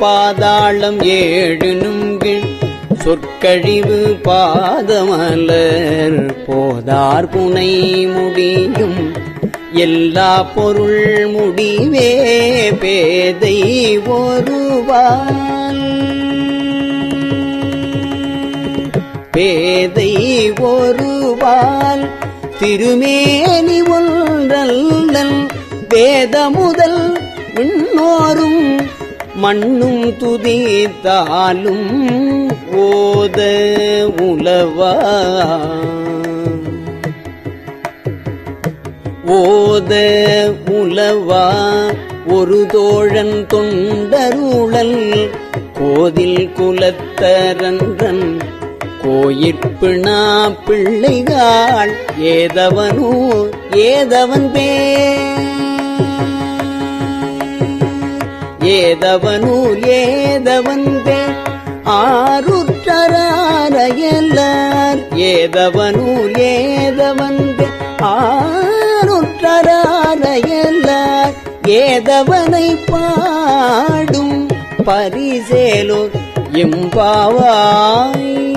பாதாளம் ஏழுனும் கீழ் சொற்கழிவு பாதமலர் போதார் புனை முடியும். எல்லா பொருள் முடிவே பேதை ஒருவான் பேதை ஒருவால் திருமேனி ஒன்றல்லன் வேத முதல் விண்ணோரும் மண்ணும் துதித்தாலும் ஓத உலவா? ஓத உலவா? ஒரு தோழன் தொண்டருளல் கோதில் குலத்தரன்றன் கோயிற்பிணா பிள்ளைகாள் ஏதவனோ ஏதவன் பே ஏதவனூர் ஏதவந்தே பே ஆருற்றராரையல்லார் ஏதவனூர் ஏதவந்தே பே ஆருற்றராரையல்லார் ஏதவனை பாடும் பரிசேலோ இம்பாவாய்.